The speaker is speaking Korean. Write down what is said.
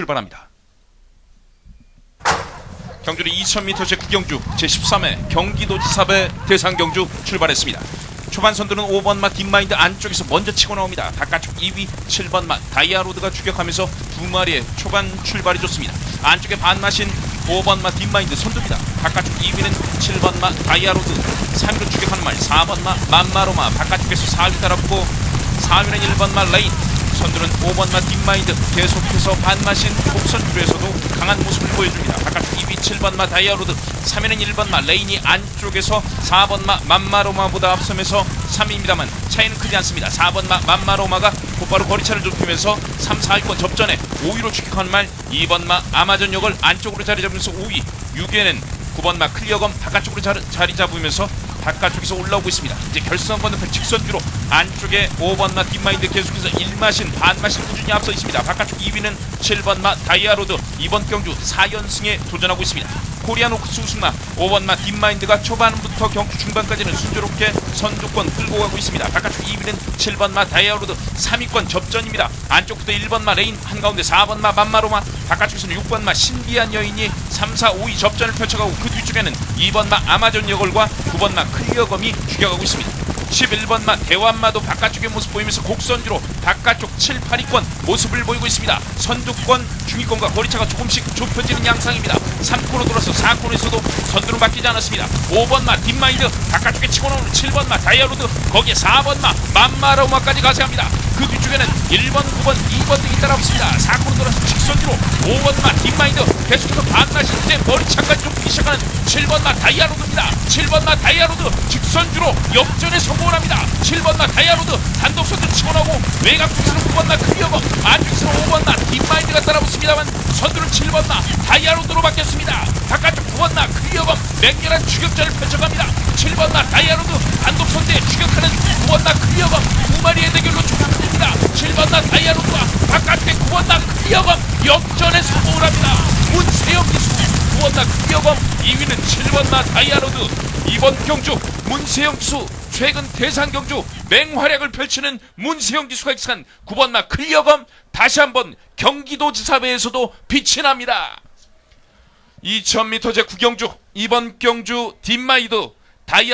출발합니다. 경주는 2000m 제 구경주 제13회 경기도지사배 대상경주 출발했습니다. 초반 선두는 5번마 딥마인드 안쪽에서 먼저 치고 나옵니다. 바깥쪽 2위 7번마 다이아로드가 추격하면서 두 마리의 초반 출발이 좋습니다. 안쪽에 반마신 5번마 딥마인드 선두입니다. 바깥쪽 2위는 7번마 다이아로드 3위로 추격하는 말 4번마 맘마로마 바깥쪽에서 4위 따랐고 4위는 1번마 레인 선두는 5번마 딥마인드 계속해서 반마신 곡선주에서도 강한 모습을 보여줍니다. 바깥쪽 2위 7번마 다이아로드 3위는 1번마 레인이 안쪽에서 4번마 맘마로마보다 앞서면서 3위입니다만 차이는 크지 않습니다. 4번마 맘마로마가 곧바로 거리차를 좁히면서 3, 4위권 접전에 5위로 추격하는 말 2번마 아마존 역을 안쪽으로 자리 잡으면서 5위 6위에는 9번마 클리어검 바깥쪽으로 자리 잡으면서 바깥쪽에서 올라오고 있습니다. 이제 결승 건너편 직선주로 안쪽에 5번마 딥마인드 계속해서 1마신 반마신 꾸준히 앞서 있습니다. 바깥쪽 2위는 7번마 다이아로드 이번 경주 4연승에 도전하고 있습니다. 코리안 옥스 우승마 5번마 딥마인드가 초반부터 경주 중반까지는 순조롭게 선두권 끌고 가고 있습니다. 바깥쪽 2위는 7번마 다이아로드 3위권 접전입니다. 안쪽부터 1번마 레인 한가운데 4번마 맘마로마 바깥쪽에서는 6번마 신비한 여인이 3, 4, 5위 접전을 펼쳐가고 그 뒤쪽에는 2번마 아마존 여걸과 9번마 클리어검이 죽여가고 있습니다. 11번마 대완마도 바깥쪽의 모습 보이면서 곡선주로 바깥쪽 7, 8위권 모습을 보이고 있습니다. 선두권, 중위권과 거리차가 조금씩 좁혀지는 양상입니다. 3코너 돌아서 4코너에서도 선두는 바뀌지 않았습니다. 5번마 딥마인드 바깥쪽에 치고 나오는 7번마 다이아로드 거기에 4번마 맘마로마까지 가세합니다. 그 뒤쪽에는 1번, 9번, 2번 등이 따라오고 있습니다. 4코너 돌아서 직선주로 5번마 딥마인드 계속해서 반나시 7번 마 다이아로드입니다. 7번 마 다이아로드 직선주로 역전에 성공을 합니다. 7번 마 다이아로드 단독 선두 치고 나오고 외곽 쪽에서는 9번마 클리어버 안쪽에서는 5번 마 딥마인드가 따라붙습니다만 선두는 7번 마 다이아로드로 바뀌었습니다. 바깥쪽 9번마 클리어범 맹렬한 추격전을 펼쳐갑니다. 7번 마 다이아로드 단독 선두에 추격하는 9번마 클리어범 두 마리의 대결로 종합됩니다. 7번 마 다이아로드와 바깥의 9번마 클리어범 역전에 성공을 합니다. 문세영 기수 9번마 클리어범 2위는 7번마 다이아로드 이번 경주 문세영 기수 최근 대상 경주 맹활약을 펼치는 문세영 기수가 익숙한 9번마 클리어검 다시 한번 경기도지사배에서도 빛이 납니다. 2000m 제 구경주 이번 경주 딥마이드 다이아